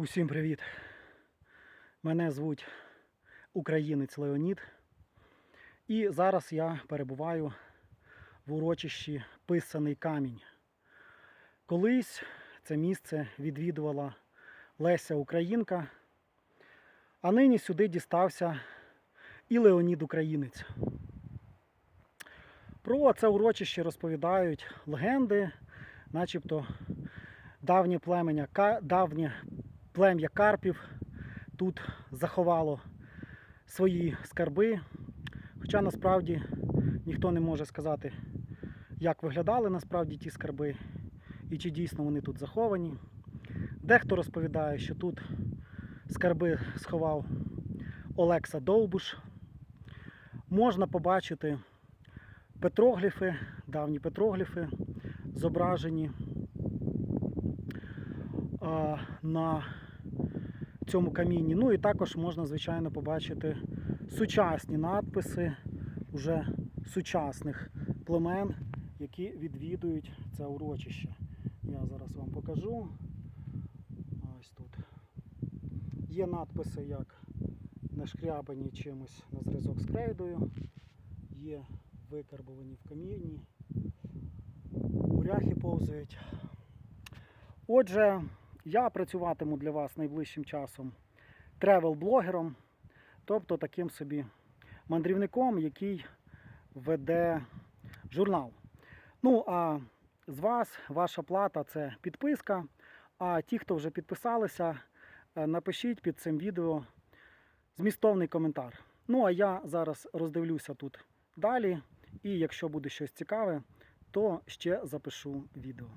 Усім привіт! Мене звуть українець Леонід. І зараз я перебуваю в урочищі Писаний камінь. Колись це місце відвідувала Леся Українка, а нині сюди дістався і Леонід Українець. Про це урочище розповідають легенди, начебто давнє племення, давнє плем'я Карпів тут заховало свої скарби. Хоча насправді ніхто не може сказати, як виглядали насправді ті скарби і чи дійсно вони тут заховані. Дехто розповідає, що тут скарби сховав Олекса Довбуш. Можна побачити петрогліфи, давні петрогліфи, зображені а, цьому камінні. Ну і також можна, звичайно, побачити сучасні надписи уже сучасних племен, які відвідують це урочище. Я зараз вам покажу. Ось тут. Є надписи як нашкрябані чимось на зразок з крейдою, є викарбовані в камінні, буряхи повзають. Отже, я працюватиму для вас найближчим часом тревел-блогером, тобто таким собі мандрівником, який веде журнал. Ну, а з вас ваша плата це підписка. А ті, хто вже підписалися, е, напишіть під цим відео змістовний коментар. Ну, а я зараз роздивлюся тут далі, і якщо буде щось цікаве, то ще запишу відео.